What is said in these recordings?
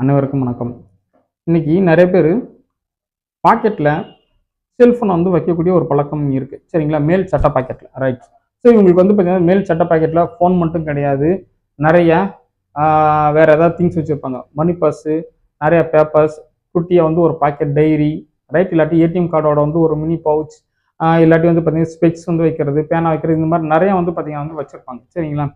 அனைவருக்கும் வணக்கம். இன்னைக்கு நிறைய பேர் பாக்கெட்டில் செல்ஃபோனை வந்து வைக்கக்கூடிய ஒரு பழக்கம் இருக்குது சரிங்களா? மேல் சட்டை பாக்கெட்டில் ரைட் ஸோ இவங்களுக்கு வந்து பார்த்தீங்கன்னா மேல் சட்டை பாக்கெட்டில் ஃபோன் மட்டும் கிடையாது. நிறைய வேறு ஏதாவது திங்ஸ் வச்சுருப்பாங்க. மணி பர்ஸு நிறைய பேப்பர்ஸ் குட்டியாக வந்து ஒரு பாக்கெட் டைரி ரைட் இல்லாட்டி ஏடிஎம் கார்டோட வந்து ஒரு மினி பவுச் இல்லாட்டி வந்து பார்த்தீங்கன்னா ஸ்பெக்ஸ் வந்து வைக்கிறது பேனா வைக்கிறது இந்த மாதிரி நிறையா வந்து பார்த்தீங்கன்னா வந்து வச்சுருப்பாங்க. சரிங்களா?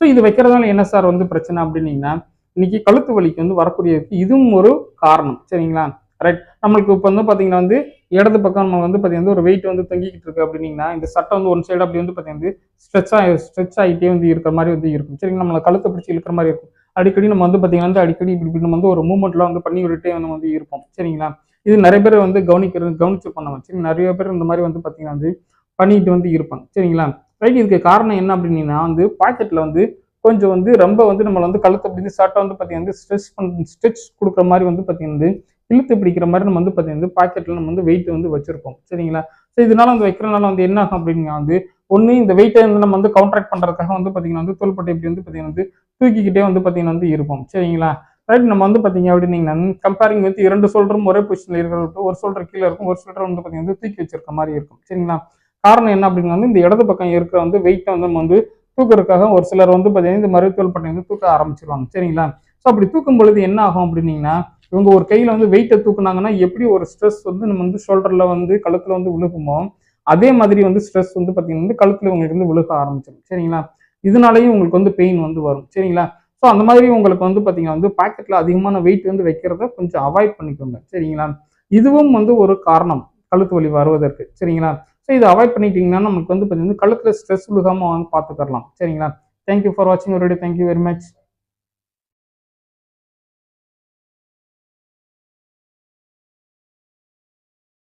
ஸோ இது வைக்கிறதால என்ன சார் வந்து பிரச்சனை அப்படின்னீங்கன்னா இன்னைக்கு கழுத்து வலிக்கு வந்து வரக்கூடியதுக்கு இதுவும் ஒரு காரணம். சரிங்களா? ரைட் நம்மளுக்கு இப்போ வந்து பார்த்தீங்கன்னா வந்து இடது பக்கம் நம்ம வந்து பார்த்தீங்கன்னா ஒரு வெயிட் வந்து தொங்கிக்கிட்டு இருக்கு அப்படின்னீங்கன்னா இந்த சட்டை வந்து ஒன் சைடு அப்படி வந்து பார்த்தீங்கன்னா ஸ்ட்ரெச் ஆகி ஸ்ட்ரெச் ஆகிட்டே வந்து இருக்கிற மாதிரி வந்து இருக்கும். சரிங்களா? நம்மளை கழுத்தை பிடிச்சி இழுக்கிற மாதிரி இருக்கும். அடிக்கடி நம்ம வந்து பார்த்தீங்கன்னா வந்து அடிக்கடி இப்படி நம்ம வந்து ஒரு மூவ்மெண்ட்லாம் வந்து பண்ணி விட்டுட்டே வந்து வந்து இருப்போம். சரிங்களா? இது நிறைய பேர் வந்து கவனிக்கிறது கவனிச்சு பண்ணுவாங்க சரி நிறைய பேர் இந்த மாதிரி வந்து பார்த்தீங்கன்னா வந்து பண்ணிட்டு வந்து இருப்பாங்க. சரிங்களா? ரைட் இதுக்கு காரணம் என்ன அப்படின்னீங்கன்னா வந்து பாக்கெட்டில் வந்து கொஞ்சம் வந்து ரொம்ப வந்து நம்மளை வந்து கழுத்தை பிடிச்சி ஷார்ட்டாக வந்து பார்த்தீங்கன்னா வந்து ஸ்ட்ரெச் பண்ண ஸ்ட்ரெச் கொடுக்குற மாதிரி வந்து பார்த்தீங்கன்னா வந்து இழுத்து பிடிக்கிற மாதிரி நம்ம வந்து பார்த்தீங்கன்னா பாக்கெட்டில் நம்ம வந்து வெயிட் வந்து வச்சிருப்போம். சரிங்களா? ஸோ இதனால வந்து வைக்கிறனால வந்து என்ன ஆகும் அப்படின்னா வந்து ஒன்று இந்த வெயிட்டை வந்து நம்ம வந்து கவுண்ட்ராக்ட் பண்ணுறதுக்காக வந்து பார்த்தீங்கன்னா வந்து தோள்பட்டை இப்படி வந்து பார்த்தீங்கன்னா வந்து தூக்கிக்கிட்டே வந்து பார்த்தீங்கன்னா வந்து இருப்போம். சரிங்களா? ரைட் நம்ம வந்து பார்த்தீங்க அப்படின்னீங்கன்னா கம்பேரிங் வந்து இரண்டு சோல்டரும் ஒரே பொசிஷனில் இருக்கிற ஒரு சோல்டர் கீழே இருக்கும் ஒரு சோல்டர் வந்து பார்த்தீங்கன்னா வந்து தூக்கி வச்சிருக்க மாதிரி இருக்கும். சரிங்களா? காரணம் என்ன அப்படின்னா வந்து இந்த இடது பக்கம் இருக்கிற வந்து வெயிட்டை வந்து நம்ம வந்து தூக்குறதுக்காக ஒரு சிலர் வந்து பார்த்தீங்கன்னா இந்த மருத்துவ பட்டை வந்து தூக்க ஆரம்பிச்சிருவாங்க. சரிங்களா? ஸோ அப்படி தூக்கும் பொழுது என்ன ஆகும் அப்படின்னீங்கன்னா இவங்க ஒரு கையில் வந்து வெயிட்டை தூக்குனாங்கன்னா எப்படி ஒரு ஸ்ட்ரெஸ் வந்து நம்ம வந்து ஷோல்டரில் வந்து கழுத்தில் வந்து விழுகுமோ அதே மாதிரி வந்து ஸ்ட்ரெஸ் வந்து பார்த்தீங்கன்னா வந்து கழுத்தில் உங்களுக்கு வந்து விழுக ஆரம்பிச்சிடும் சரிங்களா? இதனாலேயும் உங்களுக்கு வந்து பெயின் வந்து வரும். சரிங்களா? ஸோ அந்த மாதிரி உங்களுக்கு வந்து பார்த்தீங்கன்னா வந்து பாக்கெட்டில் அதிகமான வெயிட் வந்து வைக்கிறத கொஞ்சம் அவாய்ட் பண்ணிக்கோங்க. சரிங்களா? இதுவும் வந்து ஒரு காரணம் கழுத்து வலி வருவதற்கு. சரிங்களா? ஸோ இதை அவாய்ட் பண்ணிட்டீங்கன்னா நமக்கு வந்து பார்த்தீங்கன்னா கழுத்தில் ஸ்ட்ரெஸ் விழுகாமல் வந்து பார்த்துக்கலாம் சரிங்களா? தேங்க்யூ ஃபார் வாட்சிங் ஒரு தேங்க்யூ வெரி மச்